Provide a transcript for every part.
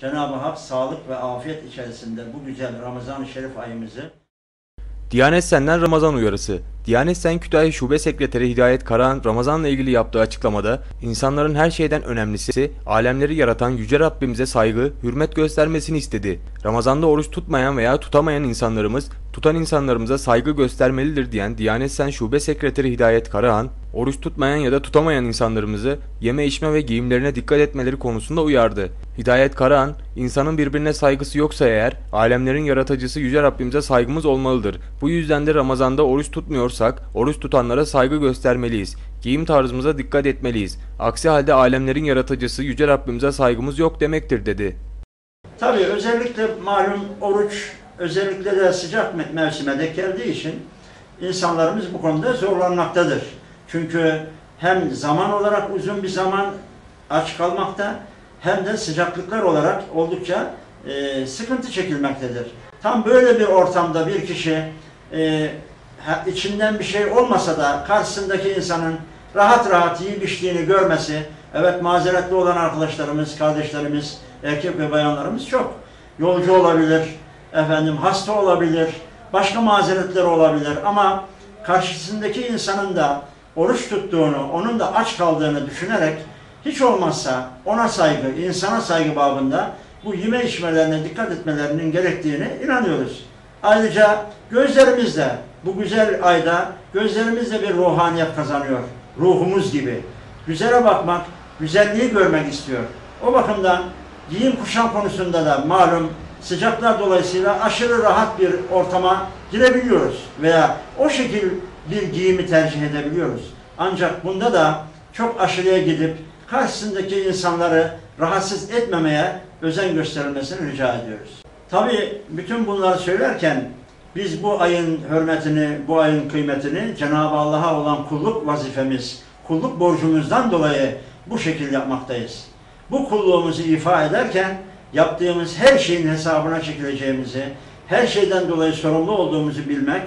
Cenab-ı Hak sağlık ve afiyet içerisinde bu güzel Ramazan-ı Şerif ayımızı Diyanet Sen'den Ramazan uyarısı. Diyanet Sen Kütahya Şube Sekreteri Hidayet Karahan Ramazan'la ilgili yaptığı açıklamada insanların her şeyden önemlisi alemleri yaratan Yüce Rabbimize saygı, hürmet göstermesini istedi. Ramazan'da oruç tutmayan veya tutamayan insanlarımız tutan insanlarımıza saygı göstermelidir diyen Diyanet Sen Şube Sekreteri Hidayet Karahan, oruç tutmayan ya da tutamayan insanlarımızı yeme içme ve giyimlerine dikkat etmeleri konusunda uyardı. Hidayet Karahan, insanın birbirine saygısı yoksa eğer, alemlerin yaratıcısı Yüce Rabbimize saygımız olmalıdır. Bu yüzden de Ramazan'da oruç tutmuyorsak, oruç tutanlara saygı göstermeliyiz. Giyim tarzımıza dikkat etmeliyiz. Aksi halde alemlerin yaratıcısı Yüce Rabbimize saygımız yok demektir dedi. Tabii özellikle malum oruç özellikle de sıcak me- mevsime denk geldiği için insanlarımız bu konuda zorlanmaktadır. Çünkü hem zaman olarak uzun bir zaman aç kalmakta hem de sıcaklıklar olarak oldukça e, sıkıntı çekilmektedir. Tam böyle bir ortamda bir kişi e, içinden bir şey olmasa da karşısındaki insanın rahat rahat yiyip içtiğini görmesi, evet mazeretli olan arkadaşlarımız, kardeşlerimiz, erkek ve bayanlarımız çok. Yolcu olabilir, efendim hasta olabilir, başka mazeretler olabilir ama karşısındaki insanın da oruç tuttuğunu, onun da aç kaldığını düşünerek hiç olmazsa ona saygı, insana saygı babında bu yeme içmelerine dikkat etmelerinin gerektiğini inanıyoruz. Ayrıca gözlerimiz de bu güzel ayda gözlerimiz de bir ruhaniyet kazanıyor. Ruhumuz gibi. Güzele bakmak, güzelliği görmek istiyor. O bakımdan giyim kuşam konusunda da malum sıcaklar dolayısıyla aşırı rahat bir ortama girebiliyoruz veya o şekil bir giyimi tercih edebiliyoruz. Ancak bunda da çok aşırıya gidip karşısındaki insanları rahatsız etmemeye özen gösterilmesini rica ediyoruz. Tabii bütün bunları söylerken biz bu ayın hürmetini, bu ayın kıymetini Cenab-ı Allah'a olan kulluk vazifemiz, kulluk borcumuzdan dolayı bu şekil yapmaktayız. Bu kulluğumuzu ifa ederken yaptığımız her şeyin hesabına çekileceğimizi, her şeyden dolayı sorumlu olduğumuzu bilmek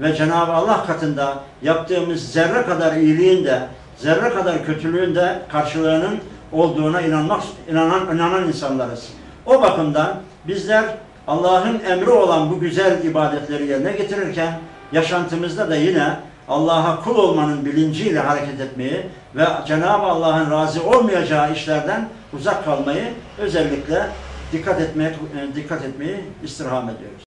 ve Cenab-ı Allah katında yaptığımız zerre kadar iyiliğin de, zerre kadar kötülüğün de karşılığının olduğuna inanmak, inanan, inanan insanlarız. O bakımdan bizler Allah'ın emri olan bu güzel ibadetleri yerine getirirken yaşantımızda da yine Allah'a kul olmanın bilinciyle hareket etmeyi ve Cenab-ı Allah'ın razı olmayacağı işlerden uzak kalmayı özellikle dikkat etmeye dikkat etmeyi istirham ediyoruz.